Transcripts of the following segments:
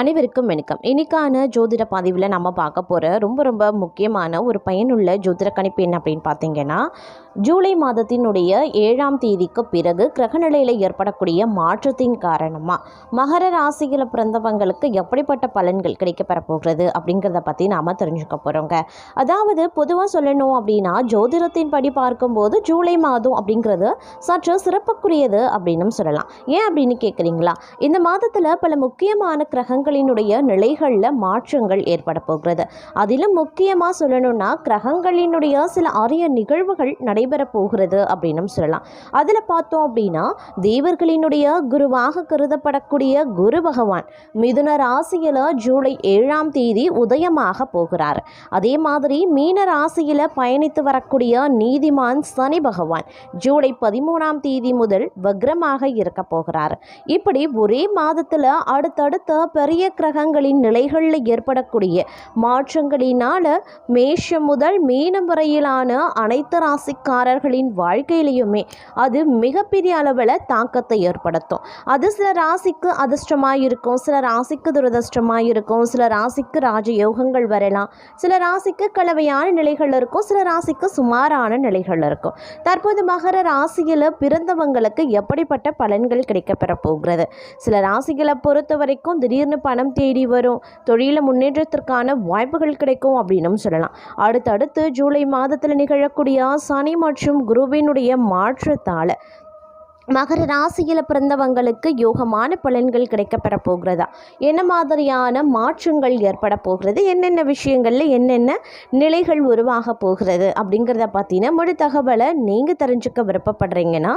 அனைவருக்கும் வணக்கம். இன்னைக்கான ஜோதிட பதிவில் நம்ம பார்க்க போகிற ரொம்ப ரொம்ப முக்கியமான ஒரு பயனுள்ள ஜோதிட கணிப்பு என்ன அப்படின்னு பார்த்தீங்கன்னா ஜூலை மாதத்தினுடைய ஏழாம் தேதிக்கு பிறகு கிரகநிலையில் ஏற்படக்கூடிய மாற்றத்தின் காரணமாக மகர ராசியில் பிறந்தவங்களுக்கு எப்படிப்பட்ட பலன்கள் கிடைக்கப்பெற போகிறது அப்படிங்கிறத பற்றி நாம் தெரிஞ்சுக்க போகிறோங்க அதாவது பொதுவாக சொல்லணும் அப்படின்னா ஜோதிடத்தின் படி பார்க்கும்போது ஜூலை மாதம் அப்படிங்கிறது சற்று சிறப்புக்குரியது அப்படின்னு சொல்லலாம். ஏன் அப்படின்னு கேட்குறீங்களா இந்த மாதத்தில் பல முக்கியமான கிரகங்கள் கிரகங்களினுடைய நிலைகளில் மாற்றங்கள் ஏற்பட போகிறது. அதிலும் முக்கியமாக சொல்லணும்னா கிரகங்களினுடைய சில அரிய நிகழ்வுகள் நடைபெற போகிறது அப்படின்னு சொல்லலாம். அதில் பார்த்தோம் அப்படின்னா தேவர்களினுடைய குருவாக கருதப்படக்கூடிய குரு பகவான் மிதுன ராசியில் ஜூலை ஏழாம் தேதி உதயமாக போகிறார். அதே மாதிரி மீன ராசியில் பயணித்து வரக்கூடிய நீதிமான் சனி பகவான் ஜூலை பதிமூணாம் தேதி முதல் வக்ரமாக இருக்க போகிறார். இப்படி ஒரே மாதத்தில் அடுத்தடுத்த பெரிய கிரகங்களின் நிலைகளில் ஏற்படக்கூடிய மாற்றங்களினால் மேஷம் முதல் மீனம் வரையிலான அனைத்து ராசிக்காரர்களின் வாழ்க்கையிலையுமே அது மிகப்பெரிய அளவில் தாக்கத்தை ஏற்படுத்தும். அது சில ராசிக்கு அதிர்ஷ்டமாக இருக்கும் சில ராசிக்கு துரதிர்ஷ்டமாக இருக்கும் சில ராசிக்கு ராஜயோகங்கள் வரலாம் சில ராசிக்கு கலவையான நிலைகள் இருக்கும் சில ராசிக்கு சுமாரான நிலைகள் இருக்கும். தற்போது மகர ராசியில் பிறந்தவங்களுக்கு எப்படிப்பட்ட பலன்கள் கிடைக்கப்பெற போகிறது? சில ராசிகளை பொறுத்த வரைக்கும் திடீர்னு பணம் தேடி வரும். தொழில முன்னேற்றத்திற்கான வாய்ப்புகள் கிடைக்கும் அப்படின்னும் சொல்லலாம். அடுத்தடுத்து ஜூலை மாதத்தில் நிகழக்கூடிய சனி மற்றும் குருவினுடைய மாற்றத்தால் மகர ராசியில் பிறந்தவங்களுக்கு யோகமான பலன்கள் கிடைக்கப்பெற போகிறதா? என்ன மாதிரியான மாற்றங்கள் ஏற்பட போகிறது? என்னென்ன விஷயங்களில் என்னென்ன நிலைகள் உருவாக போகிறது? அப்படிங்கிறத பார்த்தீங்கன்னா முழு தகவலை நீங்கள் தெரிஞ்சுக்க விருப்பப்படுறீங்கன்னா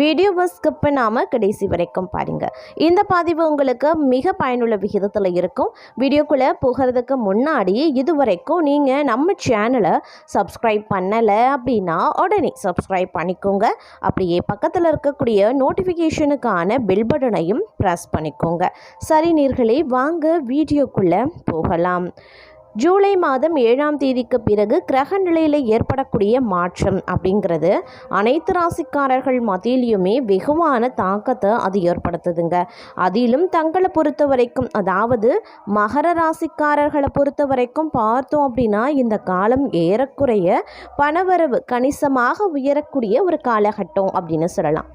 வீடியோவை ஸ்கிப் பண்ணாமல் கடைசி வரைக்கும் பாருங்கள் இந்த பதிவு உங்களுக்கு மிக பயனுள்ள விகிதத்தில் இருக்கும். வீடியோக்குள்ளே போகிறதுக்கு முன்னாடி இது வரைக்கும் நீங்கள் நம்ம சேனலை சப்ஸ்கிரைப் பண்ணலை அப்படின்னா உடனே சப்ஸ்கிரைப் பண்ணிக்கோங்க. அப்படியே பக்கத்தில் இருக்கக்கூடிய நோட்டிஃபிகேஷனுக்கான பெல் பட்டனையும் ப்ரெஸ் பண்ணிக்கோங்க. சரி நீர்களே வாங்க வீடியோக்குள்ளே போகலாம். ஜூலை மாதம் ஏழாம் தேதிக்கு பிறகு கிரக நிலையில் ஏற்படக்கூடிய மாற்றம் அப்படிங்கிறது அனைத்து ராசிக்காரர்கள் மத்தியிலையுமே வெகுவான தாக்கத்தை அது ஏற்படுத்துதுங்க. அதிலும் தங்களை பொறுத்த வரைக்கும் அதாவது மகர ராசிக்காரர்களை பொறுத்த வரைக்கும் பார்த்தோம் அப்படின்னா இந்த காலம் ஏறக்குறைய பணவரவு கணிசமாக உயரக்கூடிய ஒரு காலகட்டம் அப்படின்னு சொல்லலாம்.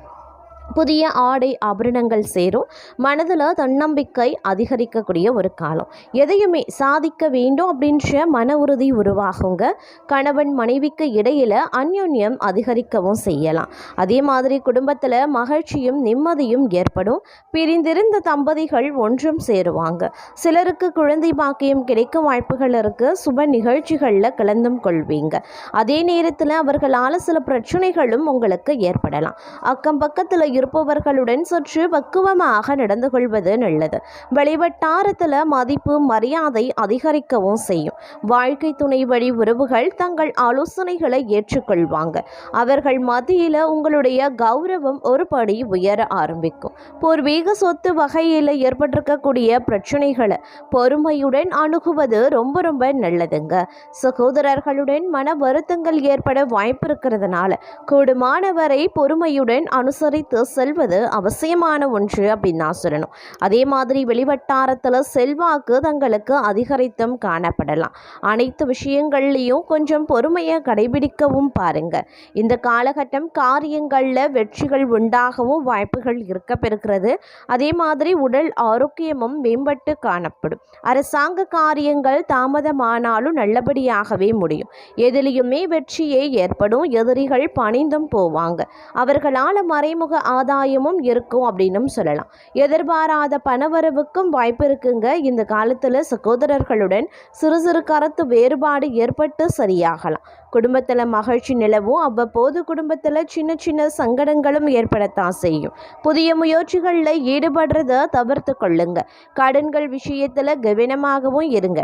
புதிய ஆடை ஆபரணங்கள் சேரும். மனதில் தன்னம்பிக்கை அதிகரிக்கக்கூடிய ஒரு காலம். எதையுமே சாதிக்க வேண்டும் அப்படின்ற மன உறுதி உருவாகுங்க. கணவன் மனைவிக்கு இடையில் அந்யோன்யம் அதிகரிக்கவும் செய்யலாம். அதே மாதிரி குடும்பத்தில் மகிழ்ச்சியும் நிம்மதியும் ஏற்படும். பிரிந்திருந்த தம்பதிகள் ஒன்றும் சேருவாங்க. சிலருக்கு குழந்தை பாக்கியம் கிடைக்கும் வாய்ப்புகள் இருக்குது சுப நிகழ்ச்சிகளில் கலந்தும் கொள்வீங்க. அதே நேரத்தில் அவர்களால் சில பிரச்சனைகளும் உங்களுக்கு ஏற்படலாம். அக்கம் பக்கத்தில் இருப்பவர்களுடன் சற்று பக்குவமாக நடந்து கொள்வது நல்லது. வெளிவட்டாரத்தில் மதிப்பு மரியாதை அதிகரிக்கவும் செய்யும். வாழ்க்கை துணை வழி உறவுகள் தங்கள் ஆலோசனைகளை ஏற்றுக்கொள்வாங்க. அவர்கள் மத்தியில் உங்களுடைய கௌரவம் ஒரு படி உயர ஆரம்பிக்கும். பூர்வீக சொத்து வகையில் ஏற்பட்டிருக்கக்கூடிய பிரச்சனைகளை பொறுமையுடன் அணுகுவது ரொம்ப ரொம்ப நல்லதுங்க. சகோதரர்களுடன் மன வருத்தங்கள் ஏற்பட வாய்ப்பு இருக்கிறதுனால கூடுமானவரை பொறுமையுடன் அனுசரித்து செல்வது அவசியமான ஒன்று அப்படின்னு நான் சொல்லணும். அதே மாதிரி வெளிவட்டாரத்தில் செல்வாக்கு தங்களுக்கு அதிகரித்தும் காணப்படலாம். அனைத்து விஷயங்கள்லையும் கொஞ்சம் பொறுமையை கடைபிடிக்கவும் பாருங்க. இந்த காலகட்டம் காரியங்களில் வெற்றிகள் உண்டாகவும் வாய்ப்புகள் இருக்க பெறுகிறது. அதே மாதிரி உடல் ஆரோக்கியமும் மேம்பட்டு காணப்படும். அரசாங்க காரியங்கள் தாமதமானாலும் நல்லபடியாகவே முடியும். எதிலையுமே வெற்றியே ஏற்படும். எதிரிகள் பணிந்தும் போவாங்க. அவர்களால் மறைமுக ஆதாயமும் இருக்கும் அப்படின்னும் சொல்லலாம். எதிர்பாராத பணவரவுக்கும் வாய்ப்பு இருக்குங்க. இந்த காலத்தில் சகோதரர்களுடன் சிறு சிறு கருத்து வேறுபாடு ஏற்பட்டு சரியாகலாம். குடும்பத்தில் மகிழ்ச்சி நிலவும். அவ்வப்போது குடும்பத்தில் சின்ன சின்ன சங்கடங்களும் ஏற்படத்தான் செய்யும். புதிய முயற்சிகளில் ஈடுபடுறத தவிர்த்து கொள்ளுங்க. கடன்கள் விஷயத்தில் கவனமாகவும் இருங்க.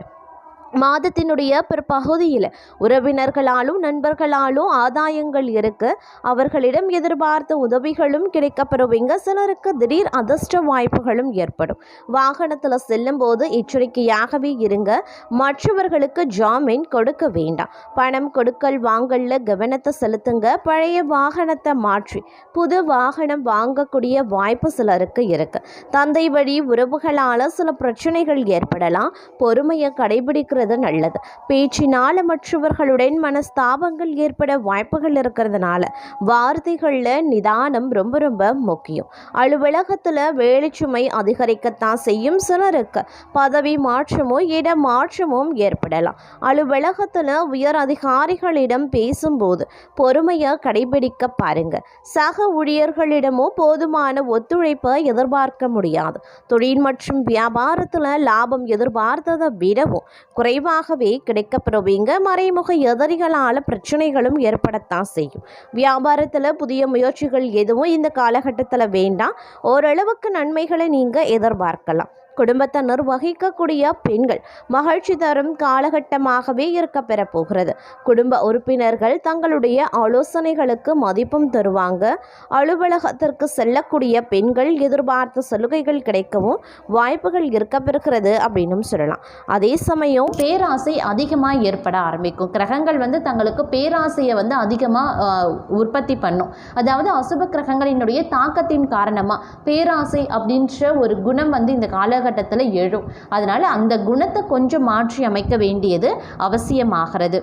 மாதத்தினுடைய பிற்பகுதியில் உறவினர்களாலும் நண்பர்களாலும் ஆதாயங்கள் இருக்கு. அவர்களிடம் எதிர்பார்த்த உதவிகளும் கிடைக்கப்பெறுவீங்க. சிலருக்கு திடீர் அதிர்ஷ்ட வாய்ப்புகளும் ஏற்படும். வாகனத்தில் செல்லும்போது எச்சரிக்கையாகவே இருங்க. மற்றவர்களுக்கு ஜாமீன் கொடுக்க வேண்டாம். பணம் கொடுக்கல் வாங்கல்ல கவனத்தை செலுத்துங்க. பழைய வாகனத்தை மாற்றி புது வாகனம் வாங்கக்கூடிய வாய்ப்பு சிலருக்கு இருக்கு. தந்தை வழி உறவுகளால் சில பிரச்சனைகள் ஏற்படலாம். பொறுமையை கடைபிடிக்கிறது நல்லது. பேச்சினால் மற்றவர்களுடன் மனஸ்தாபங்கள் ஏற்பட வாய்ப்புகள் இருக்கிறதுனால வார்த்தைகளில் நிதானம் ரொம்ப ரொம்ப முக்கியம். அலுவலகத்தில் வேலைச்சுமை அதிகரிக்கத்தான் செய்யும் சிலருக்கு. பதவி மாற்றமோ இட மாற்றமும் ஏற்படலாம். அலுவலகத்தில் உயர் அதிகாரிகளிடம் பேசும்போது பொறுமையை கடைபிடிக்க பாருங்க. சக ஊழியர்களிடமோ போதுமான ஒத்துழைப்பை எதிர்பார்க்க முடியாது. தொழில் மற்றும் வியாபாரத்தில் லாபம் எதிர்பார்த்ததை விடவும் குறைவாகவே கிடைக்கப்பெறுவீங்க. மறைமுக எதிரிகளால் பிரச்சனைகளும் ஏற்படத்தான் செய்யும். வியாபாரத்தில் புதிய முயற்சிகள் எதுவும் இந்த காலகட்டத்தில் வேண்டாம். ஓரளவுக்கு நன்மைகளை நீங்கள் எதிர்பார்க்கலாம். குடும்பத்தை நிர்வகிக்கக்கூடிய பெண்கள் மகிழ்ச்சி தரும் காலகட்டமாகவே இருக்க பெறப்போகிறது. குடும்ப உறுப்பினர்கள் தங்களுடைய ஆலோசனைகளுக்கு மதிப்பும் தருவாங்க. அலுவலகத்திற்கு செல்லக்கூடிய பெண்கள் எதிர்பார்த்த சலுகைகள் கிடைக்கவும் வாய்ப்புகள் இருக்க பெறுகிறது அப்படின்னு சொல்லலாம். அதே சமயம் பேராசை அதிகமாக ஏற்பட ஆரம்பிக்கும். கிரகங்கள் வந்து தங்களுக்கு பேராசையை வந்து அதிகமாக உற்பத்தி பண்ணும். அதாவது அசுப கிரகங்களினுடைய தாக்கத்தின் காரணமாக பேராசை அப்படின்ற ஒரு குணம் வந்து இந்த கால காலகட்டத்தில் எழும். அதனால் அந்த குணத்தை கொஞ்சம் மாற்றி அமைக்க வேண்டியது அவசியமாகிறது.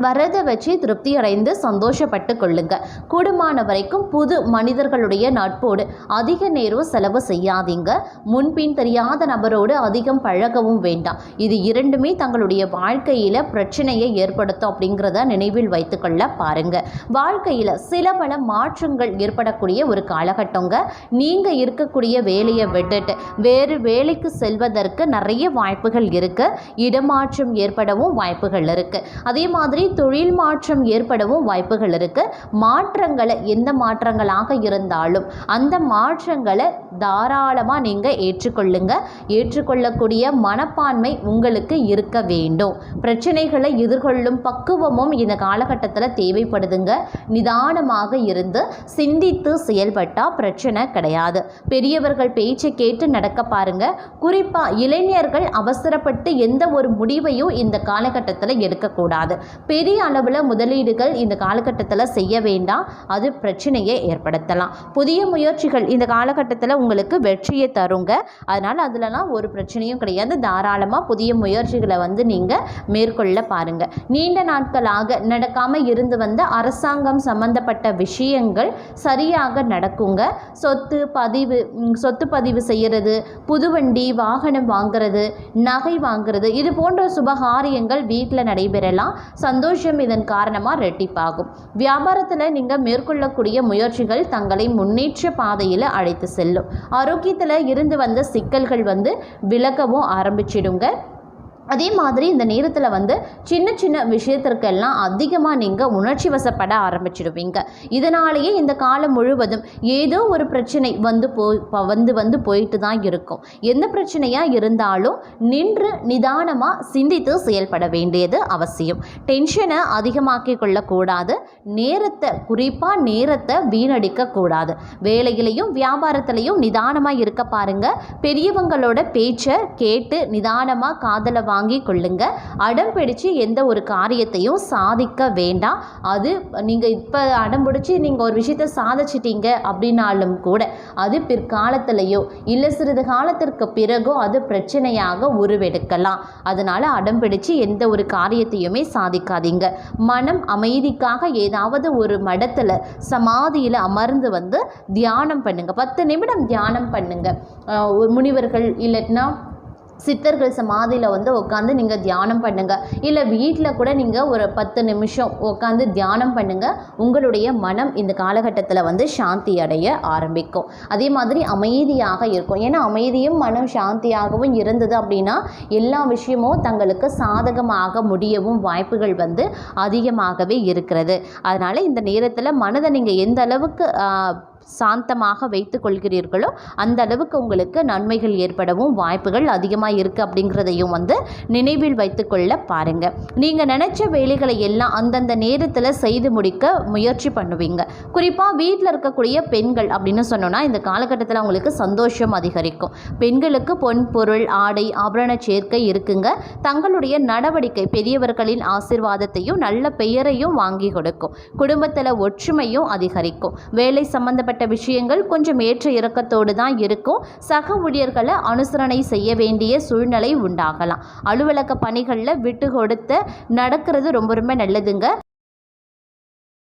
வரதை வச்சு திருப்தி அடைந்து சந்தோஷப்பட்டு கொள்ளுங்க. கூடுமான வரைக்கும் புது மனிதர்களுடைய நட்போடு அதிக நேரம் செலவு செய்யாதீங்க. முன்பின் தெரியாத நபரோடு அதிகம் பழகவும் வேண்டாம். இது இரண்டுமே தங்களுடைய வாழ்க்கையில் பிரச்சனையை ஏற்படுத்தும் அப்படிங்கிறத நினைவில் வைத்துக்கொள்ள பாருங்க. வாழ்க்கையில் சில பல மாற்றங்கள் ஏற்படக்கூடிய ஒரு காலகட்டங்க. நீங்கள் இருக்கக்கூடிய வேலையை விட்டுட்டு வேறு வேலைக்கு செல்வதற்கு நிறைய வாய்ப்புகள் இருக்கு. இடமாற்றம் ஏற்படவும் வாய்ப்புகள் இருக்கு. அதே மாதிரி தொழில் மாற்றம் ஏற்படவும் வாய்ப்புகள் இருக்கு. மாற்றங்களை எந்த மாற்றங்களாக இருந்தாலும் அந்த மாற்றங்களை தாராளமாக நீங்கள் ஏற்றுக்கொள்ளுங்க. ஏற்றுக்கொள்ளக்கூடிய மனப்பான்மை உங்களுக்கு இருக்க வேண்டும். பிரச்சனைகளை எதிர்கொள்ளும் பக்குவமும் இந்த காலகட்டத்தில் தேவைப்படுதுங்க. நிதானமாக இருந்து சிந்தித்து செயல்பட்டால் பிரச்சனை கிடையாது. பெரியவர்கள் பேச்சை கேட்டு நடக்க பாருங்க. குறிப்பாக இளைஞர்கள் அவசரப்பட்டு எந்த ஒரு முடிவையும் இந்த காலகட்டத்தில் எடுக்கக்கூடாது. பெரிய அளவில் முதலீடுகள் இந்த காலகட்டத்தில் செய்ய வேண்டாம். அது பிரச்சனையை ஏற்படுத்தலாம். புதிய முயற்சிகள் இந்த காலகட்டத்தில் உங்களுக்கு வெற்றியை தருங்க. அதனால் அதுலலாம் ஒரு பிரச்சனையும் கிடையாது. தாராளமாக புதிய முயற்சிகளை வந்து நீங்கள் மேற்கொள்ள பாருங்கள் நீண்ட நாட்களாக நடக்காமல் இருந்து வந்த அரசாங்கம் சம்பந்தப்பட்ட விஷயங்கள் சரியாக நடக்குங்க. சொத்து பதிவு சொத்து பதிவு செய்கிறது புதுவண்டி வாகனம் வாங்குறது நகை வாங்குறது இது போன்ற சுபகாரியங்கள் வீட்டில் நடைபெறலாம். சந்தோஷம் இதன் காரணமாக ரெட்டிப்பாகும். வியாபாரத்தில் நீங்கள் மேற்கொள்ளக்கூடிய முயற்சிகள் தங்களை முன்னேற்ற பாதையில் அழைத்து செல்லும். ஆரோக்கியத்தில் இருந்து வந்த சிக்கல்கள் வந்து விலகவும் ஆரம்பிச்சிடுங்க. அதே மாதிரி இந்த நேரத்தில் வந்து சின்ன சின்ன விஷயத்திற்கெல்லாம் அதிகமாக நீங்கள் உணர்ச்சி வசப்பட ஆரம்பிச்சிடுவீங்க. இதனாலேயே இந்த காலம் முழுவதும் ஏதோ ஒரு பிரச்சனை வந்து போய் வந்து வந்து போயிட்டு தான் இருக்கும். எந்த பிரச்சனையாக இருந்தாலும் நின்று நிதானமாக சிந்தித்து செயல்பட வேண்டியது அவசியம். டென்ஷனை அதிகமாக்கி கொள்ளக்கூடாது. நேரத்தை குறிப்பாக நேரத்தை வீணடிக்கக்கூடாது வேலையிலையும் வியாபாரத்திலையும் நிதானமாக இருக்க பாருங்கள் பெரியவங்களோட பேச்சை கேட்டு நிதானமாக காதலை வாங்கி கொள்ளுங்க. அடம் பிடிச்சு எந்த ஒரு காரியத்தையும் சாதிக்க வேண்டாம். அது நீங்கள் இப்போ அடம் பிடிச்சி நீங்கள் ஒரு விஷயத்த சாதிச்சிட்டீங்க அப்படின்னாலும் கூட அது பிற்காலத்திலையோ இல்லை சிறிது காலத்திற்கு பிறகோ அது பிரச்சனையாக உருவெடுக்கலாம். அதனால் அடம் பிடிச்சு எந்த ஒரு காரியத்தையுமே சாதிக்காதீங்க. மனம் அமைதிக்காக ஏதாவது ஒரு மடத்தில் சமாதியில் அமர்ந்து வந்து தியானம் பண்ணுங்கள் பத்து நிமிடம் தியானம் பண்ணுங்கள் முனிவர்கள் இல்லைன்னா சித்தர்கள் சமாதியில் வந்து உட்காந்து நீங்கள் தியானம் பண்ணுங்கள் இல்லை வீட்டில் கூட நீங்கள் ஒரு பத்து நிமிஷம் உட்காந்து தியானம் பண்ணுங்கள் உங்களுடைய மனம் இந்த காலகட்டத்தில் வந்து சாந்தி அடைய ஆரம்பிக்கும். அதே மாதிரி அமைதியாக இருக்கும். ஏன்னா அமைதியும் மனம் சாந்தியாகவும் இருந்தது அப்படின்னா எல்லா விஷயமும் தங்களுக்கு சாதகமாக முடியவும் வாய்ப்புகள் வந்து அதிகமாகவே இருக்கிறது. அதனால் இந்த நேரத்தில் மனதை நீங்கள் எந்த அளவுக்கு சாந்தமாக வைத்து கொள்கிறீர்களோ அந்த அளவுக்கு உங்களுக்கு நன்மைகள் ஏற்படவும் வாய்ப்புகள் அதிகமாக இருக்குது அப்படிங்கிறதையும் வந்து நினைவில் வைத்துக்கொள்ள பாருங்கள் நீங்கள் நினச்ச வேலைகளை எல்லாம் அந்தந்த நேரத்தில் செய்து முடிக்க முயற்சி பண்ணுவீங்க. குறிப்பாக வீட்டில் இருக்கக்கூடிய பெண்கள் அப்படின்னு சொன்னோன்னா இந்த காலகட்டத்தில் அவங்களுக்கு சந்தோஷம் அதிகரிக்கும். பெண்களுக்கு பொன் பொருள் ஆடை ஆபரண சேர்க்கை இருக்குங்க. தங்களுடைய நடவடிக்கை பெரியவர்களின் ஆசிர்வாதத்தையும் நல்ல பெயரையும் வாங்கி கொடுக்கும். குடும்பத்தில் ஒற்றுமையும் அதிகரிக்கும். வேலை சம்பந்தப்பட்ட விஷயங்கள் கொஞ்சம் ஏற்ற இறக்கத்தோடு தான் இருக்கும். சக ஊழியர்களை அனுசரணை செய்ய வேண்டிய சூழ்நிலை உண்டாகலாம். அலுவலக பணிகளில் விட்டு கொடுத்து நடக்கிறது ரொம்ப ரொம்ப நல்லதுங்க.